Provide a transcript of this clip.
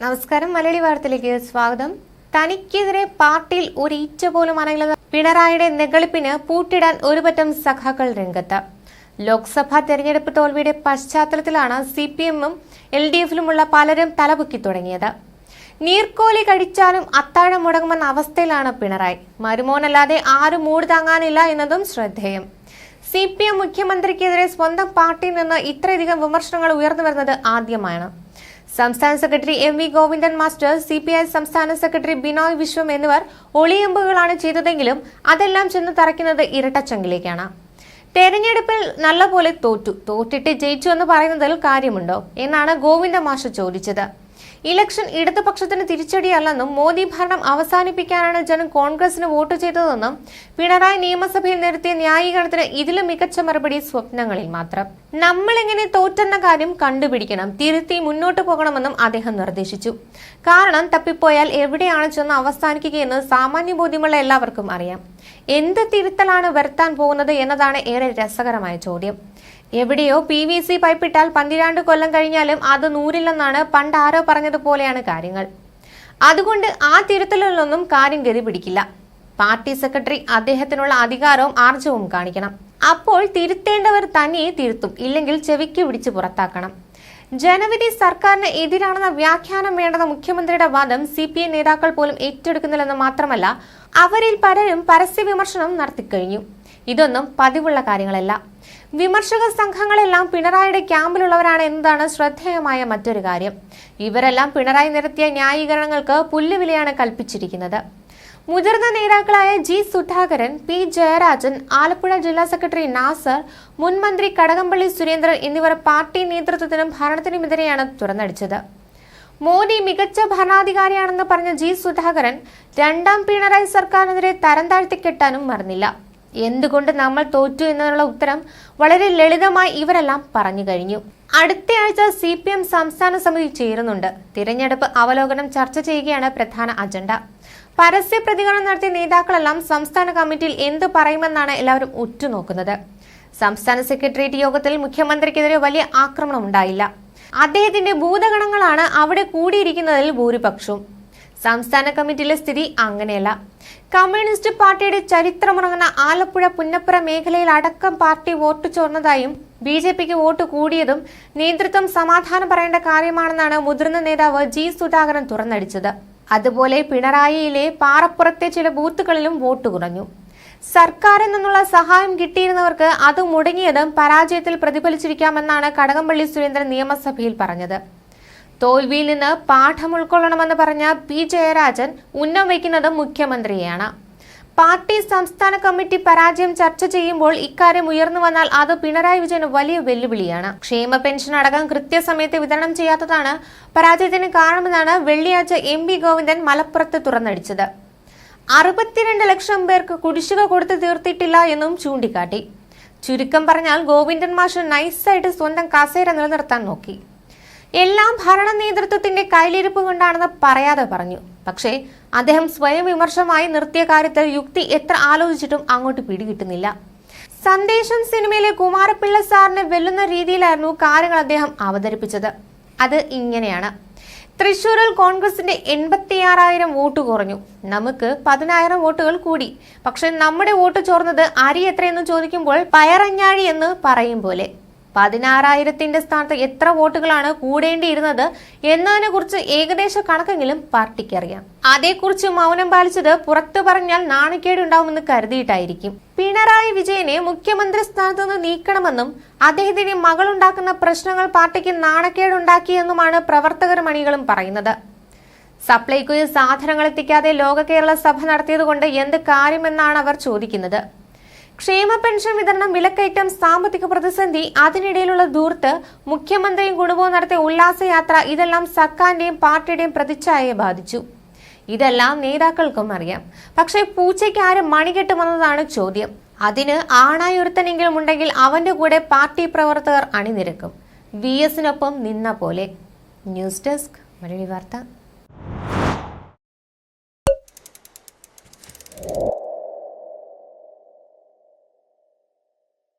നമസ്കാരം. മലയാളി വാർത്തയിലേക്ക് സ്വാഗതം. തനിക്കെതിരെ പാർട്ടിയിൽ ഒരു ഈച്ച പോലും അനങ്ങുന്ന പിണറായിയുടെ നെഗളിപ്പിന് പൂട്ടിടാൻ ഒരുപറ്റം സഖാക്കൾ രംഗത്ത്. ലോക്സഭാ തെരഞ്ഞെടുപ്പ് തോൽവിയുടെ പശ്ചാത്തലത്തിലാണ് സി പി എമ്മും എൽ ഡി എഫിലുമുള്ള പലരും തലപൊക്കി തുടങ്ങിയത്. നീർക്കോലി കടിച്ചാലും അത്താഴം മുടങ്ങുമെന്ന അവസ്ഥയിലാണ് പിണറായി. മരുമോനല്ലാതെ ആരും മൂട് താങ്ങാനില്ല എന്നതും ശ്രദ്ധേയം. സി പി എം മുഖ്യമന്ത്രിക്കെതിരെ സ്വന്തം പാർട്ടിയിൽ നിന്ന് ഇത്രയധികം വിമർശനങ്ങൾ ഉയർന്നു വരുന്നത് ആദ്യമാണ്. സംസ്ഥാന secretary M V Govindan master C P I സംസ്ഥാന സെക്രട്ടറി ബിനോയ് വിശ്വം എന്നിവർ ഒളിയമ്പുകളാണ് ചെയ്തതെങ്കിലും അതെല്ലാം ചെന്ന് തറയ്ക്കുന്നത് ഇരട്ടച്ചങ്കിലേക്കാണ് തെരഞ്ഞെടുപ്പിൽ നല്ലപോലെ തോറ്റു തോറ്റിട്ട് ജയിച്ചു എന്ന് പറയുന്നതിൽ കാര്യമുണ്ടോ? എന്നാണ് ഗോവിന്ദ മാഷ ചോദിച്ചത്. ഇലക്ഷൻ ഇടതുപക്ഷത്തിന് തിരിച്ചടിയല്ലെന്നും മോദി ഭരണം അവസാനിപ്പിക്കാനാണ് ജനം കോൺഗ്രസിന് വോട്ട് ചെയ്തതെന്നും പിണറായി നിയമസഭയിൽ നടത്തിയ ന്യായീകരണത്തിന് ഇതിലും മികച്ച മറുപടി സ്വപ്നങ്ങളിൽ മാത്രം. നമ്മൾ എങ്ങനെ തോറ്റെന്ന കാര്യം കണ്ടുപിടിക്കണം തിരുത്തി മുന്നോട്ട് പോകണമെന്നും അദ്ദേഹം നിർദ്ദേശിച്ചു. കാരണം തപ്പിപ്പോയാൽ എവിടെയാണ് ചെന്ന് അവസാനിക്കുകയെന്ന് സാമാന്യ ബോധ്യമുള്ള എല്ലാവർക്കും അറിയാം. എന്ത് തിരുത്തലാണ് വരുത്താൻ പോകുന്നത് എന്നതാണ് ഏറെ രസകരമായ ചോദ്യം. എവിടെയോ പി വി സി പൈപ്പിട്ടാൽ പന്തിരാണ്ട് കൊല്ലം കഴിഞ്ഞാലും അത് നൂരില്ലെന്നാണ് പണ്ട് ആരോ പറഞ്ഞതുപോലെയാണ് കാര്യങ്ങൾ. അതുകൊണ്ട് ആ തിരുത്തലിലൊന്നും കാര്യം ഗതി പിടിക്കില്ല. പാർട്ടി സെക്രട്ടറി അദ്ദേഹത്തിനുള്ള അധികാരവും ആർജവും കാണിക്കണം. അപ്പോൾ തിരുത്തേണ്ടവർ തന്നെ തിരുത്തും ഇല്ലെങ്കിൽ ചെവിക്ക് പിടിച്ച് പുറത്താക്കണം. ജനവിധി സർക്കാരിന് എതിരാണെന്ന വ്യാഖ്യാനം വേണ്ടെന്ന മുഖ്യമന്ത്രിയുടെ വാദം സി പി ഐ നേതാക്കൾ പോലും ഏറ്റെടുക്കുന്നില്ലെന്ന് മാത്രമല്ല അവരിൽ പലരും പരസ്യ വിമർശനം നടത്തിക്കഴിഞ്ഞു. ഇതൊന്നും പതിവുള്ള കാര്യങ്ങളല്ല. വിമർശക സംഘങ്ങളെല്ലാം പിണറായിയുടെ ക്യാമ്പിലുള്ളവരാണ് എന്നതാണ് ശ്രദ്ധേയമായ മറ്റൊരു കാര്യം. ഇവരെല്ലാം പിണറായി നിരത്തിയ ന്യായീകരണങ്ങൾക്ക് പുല്ലുവിലയാണ് കൽപ്പിച്ചിരിക്കുന്നത്. മുതിർന്ന നേതാക്കളായ ജി സുധാകരൻ പി ജയരാജൻ ആലപ്പുഴ ജില്ലാ സെക്രട്ടറി നാസർ മുൻ മന്ത്രി കടകംപള്ളി സുരേന്ദ്രൻ എന്നിവർ പാർട്ടി നേതൃത്വത്തിനും ഭരണത്തിനുമെതിരെയാണ് തുറന്നടിച്ചത്. മോദി മികച്ച ഭരണാധികാരിയാണെന്ന് പറഞ്ഞ ജി സുധാകരൻ രണ്ടാം പിണറായി സർക്കാരിനെതിരെ തരം താഴ്ത്തിക്കെട്ടാനും മറന്നില്ല. എന്തുകൊണ്ട് നമ്മൾ തോറ്റു എന്നതിനുള്ള ഉത്തരം വളരെ ലളിതമായി ഇവരെല്ലാം പറഞ്ഞു കഴിഞ്ഞു. അടുത്തയാഴ്ച സി പി എം സംസ്ഥാന സമിതി ചേരുന്നുണ്ട്. തിരഞ്ഞെടുപ്പ് അവലോകനം ചർച്ച ചെയ്യുകയാണ് പ്രധാന അജണ്ട. പരസ്യ പ്രതികരണം നടത്തിയ നേതാക്കളെല്ലാം സംസ്ഥാന കമ്മിറ്റിയിൽ എന്ത് പറയുമെന്നാണ് എല്ലാവരും ഉറ്റുനോക്കുന്നത്. സംസ്ഥാന സെക്രട്ടേറിയറ്റ് യോഗത്തിൽ മുഖ്യമന്ത്രിക്കെതിരെ വലിയ ആക്രമണം ഉണ്ടായില്ല. അദ്ദേഹത്തിന്റെ ഭൂതഗണങ്ങളാണ് അവിടെ കൂടിയിരിക്കുന്നതിൽ ഭൂരിപക്ഷവും. സംസ്ഥാന കമ്മിറ്റിയിലെ സ്ഥിതി അങ്ങനെയല്ല. കമ്മ്യൂണിസ്റ്റ് പാർട്ടിയുടെ ചരിത്രമുറങ്ങുന്ന ആലപ്പുഴ പുന്നപ്പുറ മേഖലയിൽ അടക്കം പാർട്ടി വോട്ട് ചോർന്നതായും ബി ജെ പിക്ക് വോട്ട് കൂടിയതും നേതൃത്വം സമാധാനം പറയേണ്ട കാര്യമാണെന്നാണ് മുതിർന്ന നേതാവ് ജി സുധാകരൻ തുറന്നടിച്ചത്. അതുപോലെ പിണറായിയിലെ പാറപ്പുറത്തെ ചില ബൂത്തുകളിലും വോട്ട് കുറഞ്ഞു. സർക്കാരിൽ നിന്നുള്ള സഹായം കിട്ടിയിരുന്നവർക്ക് അത് മുടങ്ങിയതും പരാജയത്തിൽ പ്രതിഫലിച്ചിരിക്കാമെന്നാണ് കടകംപള്ളി സുരേന്ദ്രൻ നിയമസഭയിൽ പറഞ്ഞത്. തോൽവിയിൽ നിന്ന് പാഠം ഉൾക്കൊള്ളണമെന്ന് പറഞ്ഞ പി. ജയരാജൻ ഉന്നം വയ്ക്കുന്നത് മുഖ്യമന്ത്രിയെയാണ്. പാർട്ടി സംസ്ഥാന കമ്മിറ്റി പരാജയം ചർച്ച ചെയ്യുമ്പോൾ ഇക്കാര്യം ഉയർന്നു വന്നാൽ അത് പിണറായി വിജയന് വലിയ വെല്ലുവിളിയാണ്. ക്ഷേമ പെൻഷൻ അടക്കം കൃത്യസമയത്ത് വിതരണം ചെയ്യാത്തതാണ് പരാജയത്തിന് കാരണമെന്നാണ് വെള്ളിയാഴ്ച എം പി ഗോവിന്ദൻ മലപ്പുറത്ത് തുറന്നടിച്ചത്. അറുപത്തിരണ്ട് ലക്ഷം പേർക്ക് കുടിശ്ശിക കൊടുത്തു തീർത്തിട്ടില്ല എന്നും ചൂണ്ടിക്കാട്ടി. ചുരുക്കം പറഞ്ഞാൽ ഗോവിന്ദൻ മാഷ് നൈസായിട്ട് സ്വന്തം കസേര നിലനിർത്താൻ നോക്കി. എല്ലാം ഭരണ നേതൃത്വത്തിന്റെ കയ്യിലിരിപ്പ് കൊണ്ടാണെന്ന് പറയാതെ പറഞ്ഞു. പക്ഷേ അദ്ദേഹം സ്വയം വിമർശമായി നിർത്തിയ കാര്യത്തിൽ യുക്തി എത്ര ആലോചിച്ചിട്ടും അങ്ങോട്ട് പിടികിട്ടുന്നില്ല. സന്ദേശം സിനിമയിലെ കുമാരപിള്ള സാറിനെ വെല്ലുന്ന രീതിയിലായിരുന്നു കാര്യങ്ങൾ അദ്ദേഹം അവതരിപ്പിച്ചത്. അത് ഇങ്ങനെയാണ്. തൃശൂരിൽ കോൺഗ്രസിന്റെ എൺപത്തിയാറായിരം വോട്ട് കുറഞ്ഞു. നമുക്ക് പതിനായിരം വോട്ടുകൾ കൂടി. പക്ഷെ നമ്മുടെ വോട്ട് ചോർന്നത് അരി എത്രയെന്ന് ചോദിക്കുമ്പോൾ പയറഞ്ഞാഴി എന്ന് പറയും പോലെ. പതിനാറായിരത്തിന്റെ സ്ഥാനത്ത് എത്ര വോട്ടുകളാണ് കൂടേണ്ടിയിരുന്നത് എന്നതിനെ കുറിച്ച് ഏകദേശ കണക്കെങ്കിലും പാർട്ടിക്ക് അറിയാം. അതേക്കുറിച്ച് മൗനം പാലിച്ചത് പുറത്തു പറഞ്ഞാൽ നാണക്കേട് ഉണ്ടാവുമെന്ന് കരുതിയിട്ടായിരിക്കും. പിണറായി വിജയനെ മുഖ്യമന്ത്രി സ്ഥാനത്ത് നിന്ന് നീക്കണമെന്നും അദ്ദേഹത്തിന്റെ മകളുണ്ടാക്കുന്ന പ്രശ്നങ്ങൾ പാർട്ടിക്ക് നാണക്കേടുണ്ടാക്കിയെന്നുമാണ് പ്രവർത്തകർ മണികളും പറയുന്നത്. സപ്ലൈകോയിൽ സാധനങ്ങൾ എത്തിക്കാതെ ലോക കേരള സഭ നടത്തിയതുകൊണ്ട് എന്ത് കാര്യമെന്നാണ് അവർ ചോദിക്കുന്നത്. ക്ഷേമ പെൻഷൻ വിതരണം വിലക്കയറ്റം സാമ്പത്തിക പ്രതിസന്ധി അതിനിടയിലുള്ള ദൂർത്ത് മുഖ്യമന്ത്രിയും കുടുംബവും നടത്തിയ ഉല്ലാസയാത്ര ഇതെല്ലാം സർക്കാരിന്റെയും പാർട്ടിയുടെയും പ്രതിച്ഛായയെ ബാധിച്ചു. ഇതെല്ലാം നേതാക്കൾക്കും അറിയാം. പക്ഷേ പൂച്ചയ്ക്ക് ആരും മണികെട്ടുമെന്നതാണ് ചോദ്യം. അതിന് ആണായി ഒരുത്തനെങ്കിലും ഉണ്ടെങ്കിൽ അവന്റെ കൂടെ പാർട്ടി പ്രവർത്തകർ അണിനിരക്കും. വി എസിനൊപ്പം നിന്ന പോലെ. ന്യൂസ് ഡെസ്ക് മലയാളി വാർത്ത.